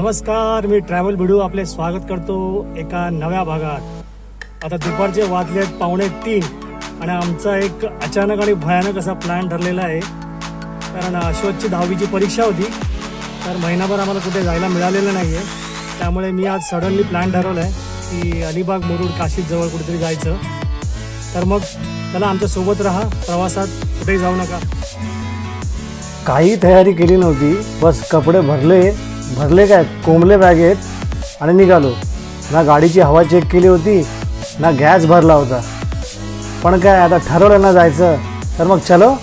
नमस्कार मी ट्रॅव्हल भिडू आपले स्वागत करतो एका नव्या भागात. आता दुपारचे वाजले आहेत पावणे तीन आणि आमचा एक अचानक आणि भयानक असा प्लॅन ठरलेला आहे. कारण अश्वथची दहावीची परीक्षा होती तर महिनाभर आम्हाला कुठे जायला मिळालेलं नाही आहे त्यामुळे मी आज सडनली प्लॅन ठरवला आहे की अलिबाग मुरुड काशीजवळ कुठेतरी जायचं. तर मग चला आमच्यासोबत राहा प्रवासात कुठेही जाऊ नका. काही तयारी केली नव्हती बस कपडे भरले भरले काय? कोंबले बॅगेत आणि निघालो. ना गाडीची हवा चेक केली होती ना गॅस भरला होता. पण काय आता ठरवलं ना जायचं. तर मग चलो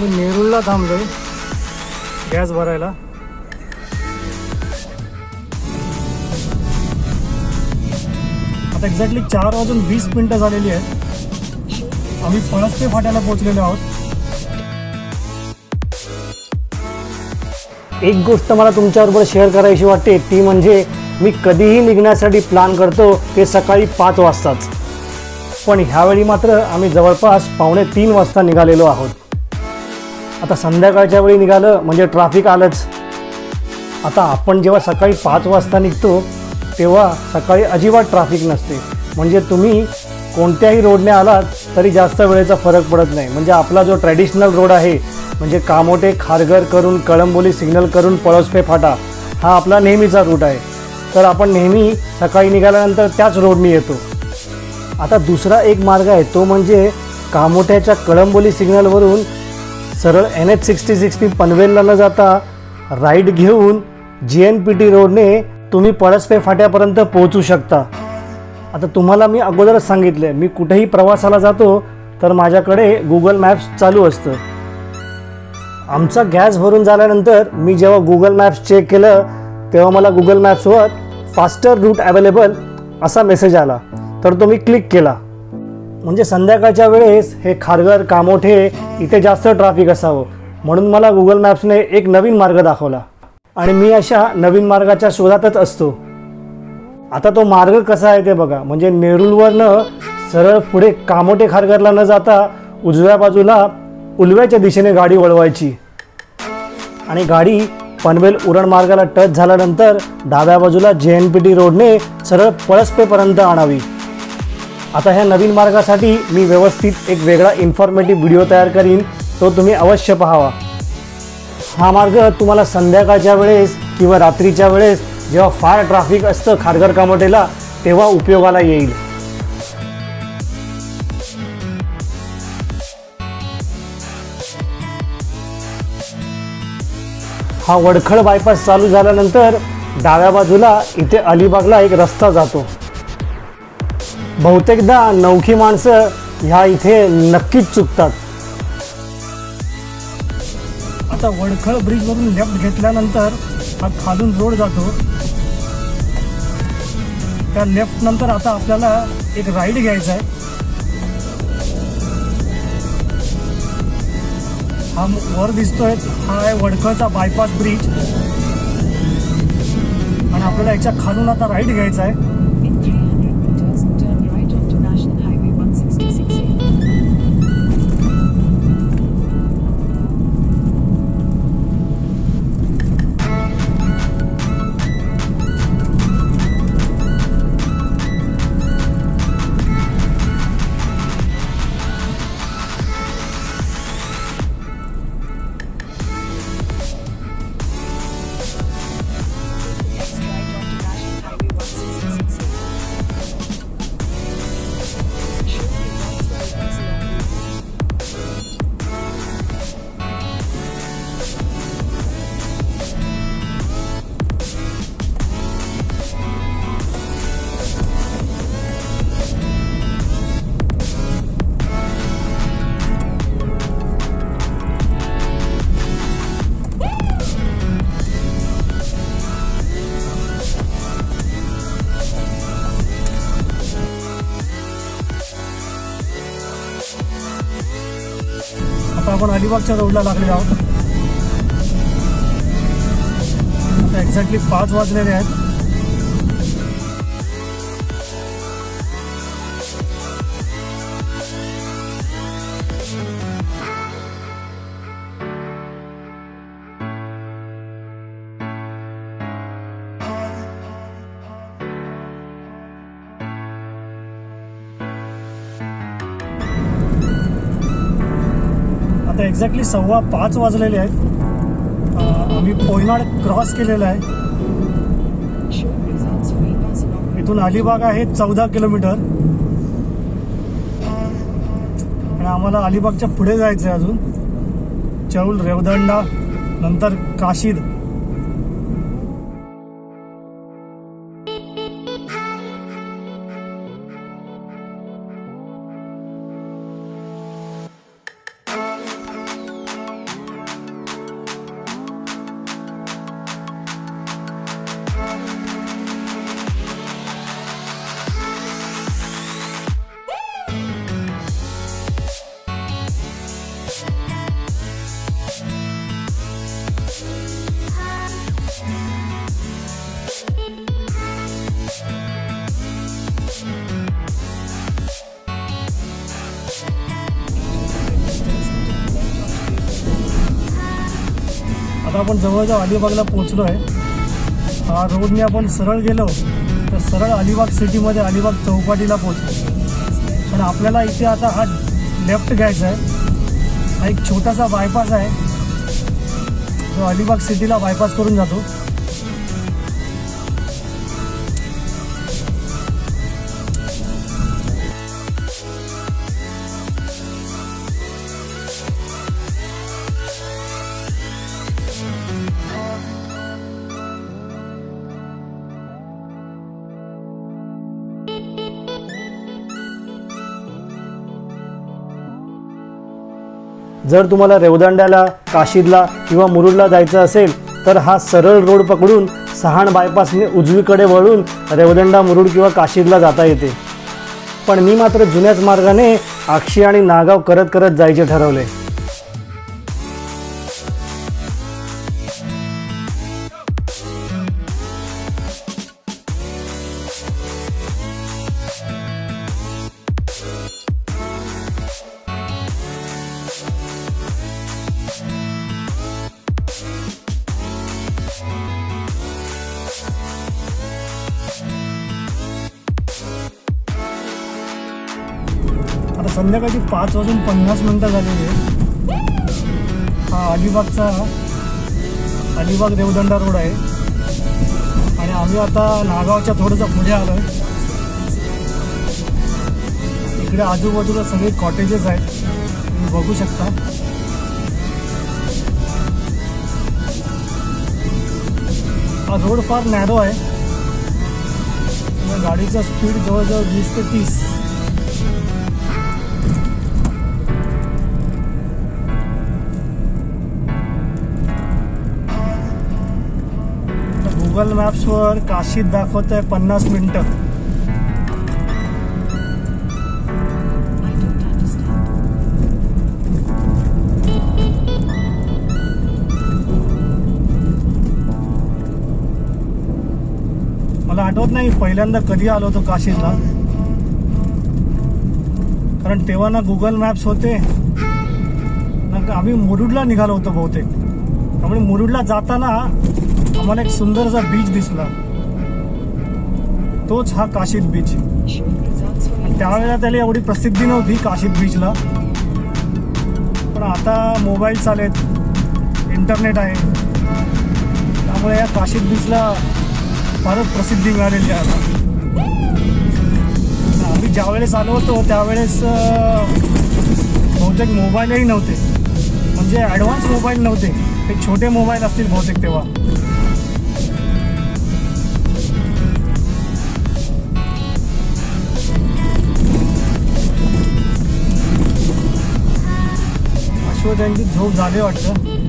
आम्ही नेरूळला थांबलोय. गॅस भरायला. आता एक्झॅक्टली चार वाजून वीस मिनिटं झालेली आहेत. आम्ही पळसते फाट्याला पोहोचलेलो आहोत. एक गोष्ट मला तुमच्याबरोबर शेअर करायची वाटते ती म्हणजे मी कधीही निघण्यासाठी प्लॅन करतो ते सकाळी पाच वाजताच. पण ह्यावेळी मात्र आम्ही जवळपास पावणे तीन वाजता निघालेलो आहोत. आता संध्याकाळच्या वेळी निघालं म्हणजे ट्रॅफिक आलंच. आता आपण जेव्हा सकाळी पाच वाजता निघतो तेव्हा सकाळी अजिबात ट्रॅफिक नसते. म्हणजे तुम्ही कोणत्याही रोडने आलात तरी जास्त वेळेचा फरक पडत नाही. म्हणजे आपला जो ट्रॅडिशनल रोड आहे म्हणजे कामोटे खारघर करून कळंबोली सिग्नल करून पळसपे फाटा हा आपला नेहमीचा रूट आहे. तर आपण नेहमी सकाळी निघाल्यानंतर त्याच रोडने येतो. आता दुसरा एक मार्ग आहे तो म्हणजे कामोठ्याच्या कळंबोली सिग्नलवरून सरळ एन एच सिक्स्टी सिक्स्टी पनवेलला न जाता राईट घेऊन जी एन पी टी रोडने तुम्ही पळसपे फाट्यापर्यंत पोहोचू शकता. आता तुम्हाला मी अगोदरच सांगितलं मी कुठेही प्रवासाला जातो तर माझ्याकडे गुगल मॅप्स चालू असतं. आमचा गॅस भरून झाल्यानंतर मी जेव्हा गुगल मॅप्स चेक केलं तेव्हा मला गुगल मॅप्सवर फास्टर रूट अवेलेबल असा मेसेज आला. तर तो मी क्लिक केला. म्हणजे संध्याकाळच्या वेळेस हे खारघर कामोठे इथे जास्त ट्रॅफिक असावं. म्हणून मला गुगल मॅप्सने एक नवीन मार्ग दाखवला. आणि मी अशा नवीन मार्गाच्या शोधातच असतो. आता तो मार्ग कसा आहे ते बघा. म्हणजे नेरुलवरनं सरळ पुढे कामोटे खारघरला न जाता उजव्या बाजूला उलव्याच्या दिशेने गाडी वळवायची. आणि गाडी पनवेल उरण मार्गाला टच झाल्यानंतर डाव्या बाजूला जे एन पी टी रोडने सरळ पळसपेपर्यंत आणावी. आता ह्या नवीन मार्गासाठी मी व्यवस्थित एक वेगळा इन्फॉर्मेटिव्ह व्हिडिओ तयार करीन. तो तुम्ही अवश्य पहावा. हा मार्ग तुम्हाला संध्याकाळच्या वेळेस किंवा रात्रीच्या वेळेस जेव्हा फार ट्रॅफिक असतं खारघर कामोटेला तेव्हा उपयोगाला येईल. हा वडखळ बायपास चालू झाल्यानंतर डाव्या बाजूला इथे अलिबागला एक रस्ता जातो. बहुतेकदा नौखी माणसं ह्या इथे नक्कीच चुकतात. आता वडखळ ब्रिजवरून लेफ्ट घेतल्यानंतर हा खालून रोड जातो. त्या लेफ्ट नंतर आता आपल्याला एक राईड घ्यायचा आहे. हा वर दिसतोय हा आहे वडखळचा बायपास ब्रिज आणि आपल्याला याच्या खालून आता राईड घ्यायचा आहे. अलिबागच्या रोडला लागले आहोत. आता एक्झॅक्टली पाच वाजलेले आहेत. एक्झॅक्टली सव्वा पाच वाजलेले आहेत. आम्ही पोयनाड क्रॉस केलेला आहे. इथून अलिबाग आहे चौदा किलोमीटर. आणि आम्हाला अलिबागच्या पुढे जायचं आहे अजून. चौल रेवदंडा नंतर काशीद. आपण जवळजवळ अलिबागला पोहोचलो आहे हा रोडने आपण सरळ गेलो तर सरळ अलिबाग सिटीमध्ये अलिबाग चौपाटीला पोहोचलो. पण आपल्याला इथे आता हा लेफ्ट घ्यायचा आहे. हा एक छोटासा बायपास आहे. जो अलिबाग सिटीला बायपास करून जातो. जर तुम्हाला रेवदंड्याला काशीदला किंवा मुरुडला जायचं असेल तर हा सरळ रोड पकडून सहाण बायपासने उजवीकडे वळून रेवदंडा मुरुड किंवा काशीदला जाता येते. पण मी मात्र जुन्याच मार्गाने आक्षी आणि नागाव करत करत जायचे ठरवले. संध्याकाळची पाच वाजून पन्नास मिनटं झालेली आहे हा अलिबागचा अलिबाग देवदंडा रोड आहे. आणि आम्ही आता नागावच्या थोडंसं पुढे आलो आहे इकडे आजूबाजूला सगळे कॉटेजेस आहेत. तुम्ही बघू शकता. हा रोड फार नॅरो आहे. गाडीचा स्पीड जवळजवळ वीस ते तीस. गुगल मॅप्सवर काशीत दाखवत आहे पन्नास मिनटं. मला आठवत नाही पहिल्यांदा कधी आलो होतो काशीला कारण तेव्हा ना गुगल मॅप्स होते. ना आम्ही मुरुडला निघालो होतो बहुतेक. त्यामुळे मुरुडला जाताना आम्हाला एक सुंदरसा बीच दिसला. तोच हा काशीद बीच त्यावेळेला त्याला एवढी प्रसिद्धी नव्हती काशीद बीचला पण आता मोबाईल चालेत इंटरनेट आहे. त्यामुळे या काशीद बीचला फारच प्रसिद्धी मिळालेली आहे. आता आम्ही ज्यावेळेस आलो होतो त्यावेळेस बहुतेक मोबाईलही नव्हते. म्हणजे ॲडव्हान्स मोबाईल नव्हते. ते छोटे मोबाईल असतील बहुतेक तेव्हा. अश्वथ झोप झाली वाटतं.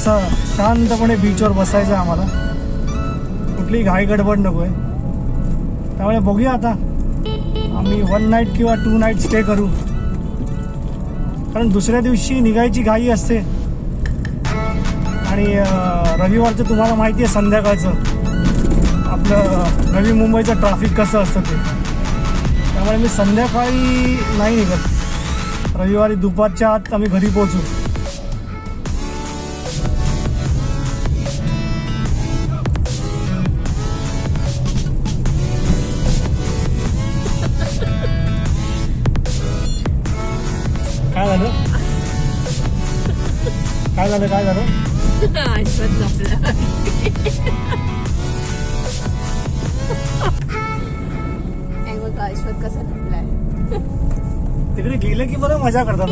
असं शांतपणे बीचवर बसायचं आहे आम्हाला. कुठली घाई गडबड नको आहे त्यामुळे बघूया आता. आम्ही वन नाईट किंवा टू नाईट स्टे करू. कारण दुसऱ्या दिवशी निघायची घाई असते. आणि रविवारचं तुम्हाला माहिती आहे संध्याकाळचं. आपलं नवी मुंबईचं ट्रॅफिक कसं असतं ते. त्यामुळे मी संध्याकाळी नाही निघत. रविवारी दुपारच्या आत आम्ही घरी पोहोचू. झालं काय झालं? कसा तिकडे गेले की बरं मजा करतात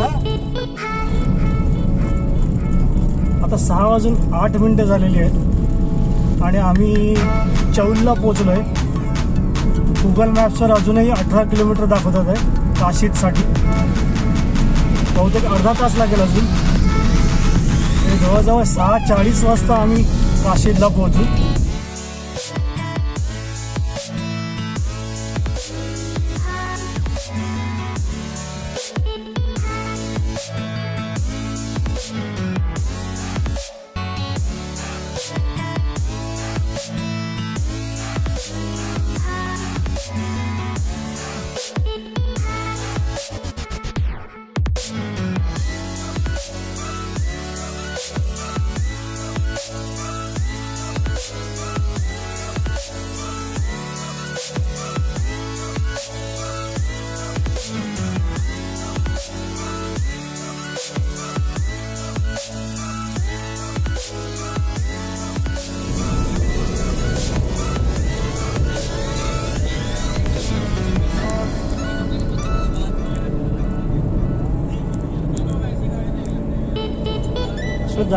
आता सहा वाजून आठ मिनिटं झालेली आहेत आणि आम्ही चौलला आहे गुगल मॅप्सवर अजूनही अठरा किलोमीटर दाखवतात आहे काशीदसाठी बहुतेक अर्धा तास लागेल अजून. जवळजवळ सहा चाळीस वाजता आम्ही काशीदला पोहोचू.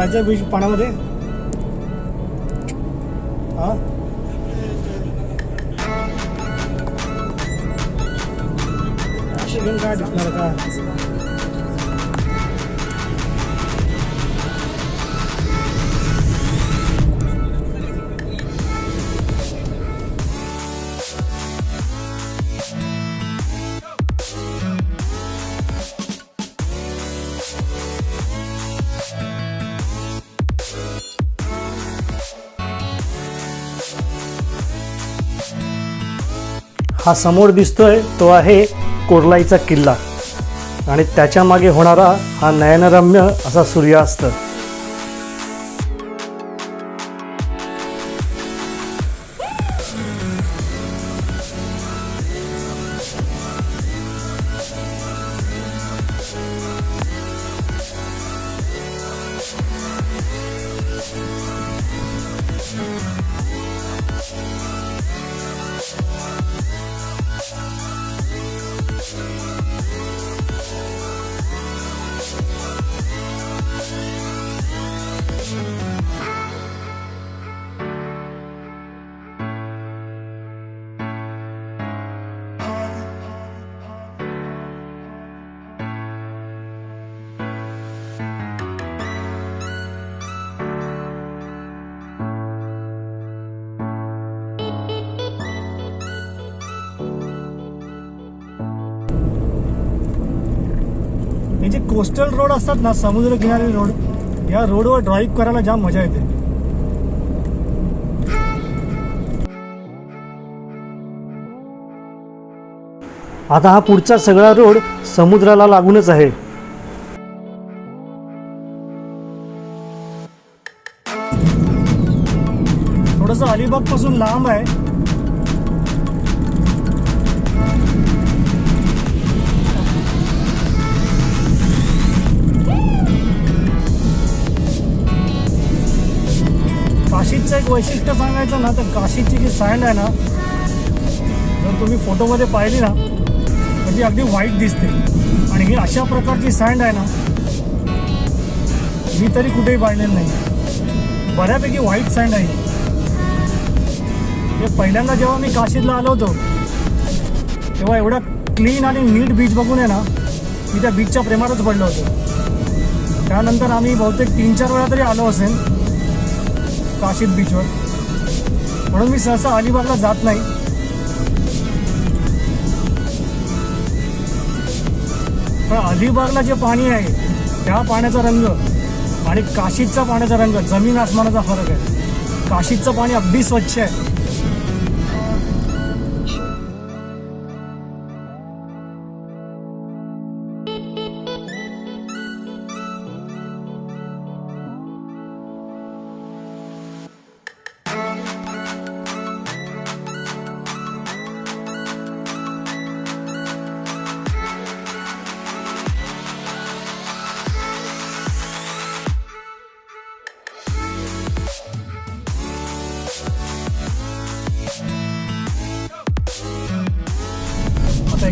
जायचं बीच पाण्यामध्ये हा। असे घेऊन काय दिसणार का हा समोर दिसतोय तो आहे कोरलाईचा किल्ला. आणि त्याच्यामागे होणारा हा नयनरम्य असा सूर्यास्त. कोस्टल रोड असतात ना समुद्रकिनारी रोड या रोडवर ड्राईव्ह करायला जाम मजा येते. आता हा पुढचा सगळा रोड समुद्राला लागूनच आहे. थोडस अलिबागपासून लांब आहे. वैशिष्ट्य सांगायचं ना तर काशीची जी सँड आहे ना जर तुम्ही फोटोमध्ये पाहिली ना तर ती अगदी व्हाईट दिसते. आणि ही अशा प्रकारची सँड आहे ना मी तरी कुठेही पाहिलेली नाही. बऱ्यापैकी व्हाईट सँड आहे. हे पहिल्यांदा जेव्हा मी काशीतला आलो होतो तेव्हा एवढा क्लीन आणि नीट बीच बघून आहे ना मी त्या बीचच्या प्रेमातच पडलो होतो. त्यानंतर आम्ही बहुतेक तीन चार वेळा तरी आलो असेल. काशीद बीचवर म्हणून मी सहसा अलिबागला जात नाही. पण अलिबागला जे पाणी आहे त्या पाण्याचा रंग आणि काशीदचा पाण्याचा रंग जमीन आसमानाचा फरक आहे. काशीदचं पाणी अगदी स्वच्छ आहे.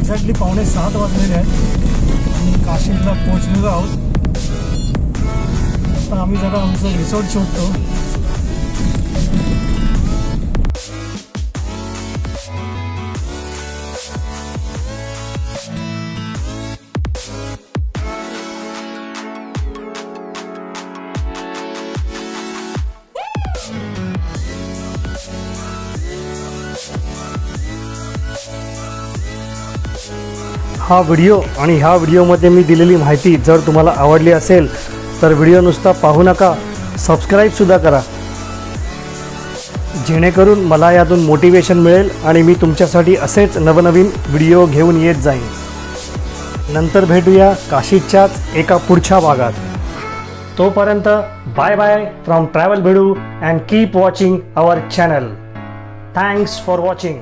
एक्झॅक्टली पावणे सात वाजलेले आहेत. आणि काशीला पोहोचलेलो आहोत. आता आम्ही जरा आमचं रिसॉर्ट शोधतो. हा व्हिडिओ आणि ह्या व्हिडिओमध्ये मी दिलेली माहिती जर तुम्हाला आवडली असेल तर व्हिडिओ नुसता पाहू नका सबस्क्राईबसुद्धा करा. जेणेकरून मला यातून मोटिवेशन मिळेल आणि मी तुमच्यासाठी असेच नवनवीन व्हिडिओ घेऊन येत जाईन. नंतर भेटूया काशीच्याच एका पुढच्या भागात. तोपर्यंत bye bye from travel Bhidu and keep watching our channel thanks for watching